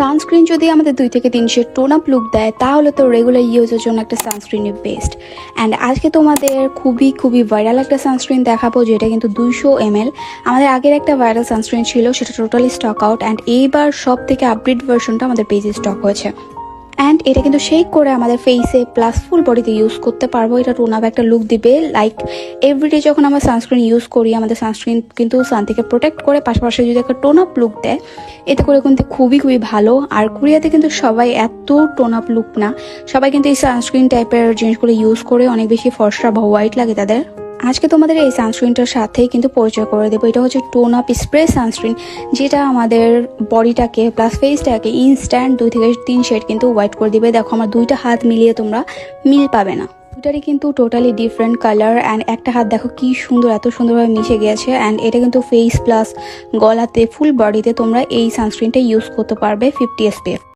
Sunscreen যদি আমাদের দুই থেকে তিনশো টোন আপ লুক দেয়, তাহলে তো রেগুলার ইউজের জন্য একটা সানস্ক্রিনই বেস্ট অ্যান্ড আজকে তোমাদের খুবই খুবই ভাইরাল একটা সানস্ক্রিন দেখাবো, যেটা কিন্তু দুইশো এম আমাদের আগের একটা ভাইরাল সানস্ক্রিন ছিল, সেটা টোটালি স্টক আউট অ্যান্ড এইবার সব থেকে আপডেট ভার্সনটা আমাদের পেজে স্টক হয়েছে। অ্যান্ড এটা কিন্তু শেক করে আমাদের ফেসে প্লাস ফুল বডিতে ইউজ করতে পারব। এটা টোন আপ একটা লুক দিবে। লাইক এভরিডে যখন আমরা সানস্ক্রিন ইউজ করি, আমাদের সানস্ক্রিন কিন্তু সান থেকে প্রোটেক্ট করে। পাশাপাশি যদি একটা টোন আপ লুক দেয়, এতে করে কিন্তু খুবই খুবই ভালো। আর কোরিয়াতে কিন্তু সবাই এত টোন আপ লুক না। সবাই কিন্তু এই সানস্ক্রিন টাইপের জিনিসগুলো ইউজ করে অনেক বেশি ফর্সা বা হোয়াইট লাগে তাদের। আজকে তোমাদের এই সানস্ক্রিনটার সাথেই কিন্তু পরিচয় করে দেবো। এটা হচ্ছে টোন আপ স্প্রে সানস্ক্রিন যেটা আমাদের বডিটাকে প্লাস ফেসটাকে ইনস্ট্যান্ট দুই থেকে তিন শেড কিন্তু হোয়াইট করে দিবে। দেখো, আমার দুইটা হাত মিলিয়ে তোমরা মিল পাবে না। দুটারই কিন্তু টোটালি ডিফারেন্ট কালার অ্যান্ড একটা হাত দেখো কি সুন্দর, এত সুন্দরভাবে মিশে গেছে অ্যান্ড এটা কিন্তু ফেস প্লাস গলাতে ফুল বডিতে তোমরা এই সানস্ক্রিনটা ইউজ করতে পারবে ফিফটি এসপিএফ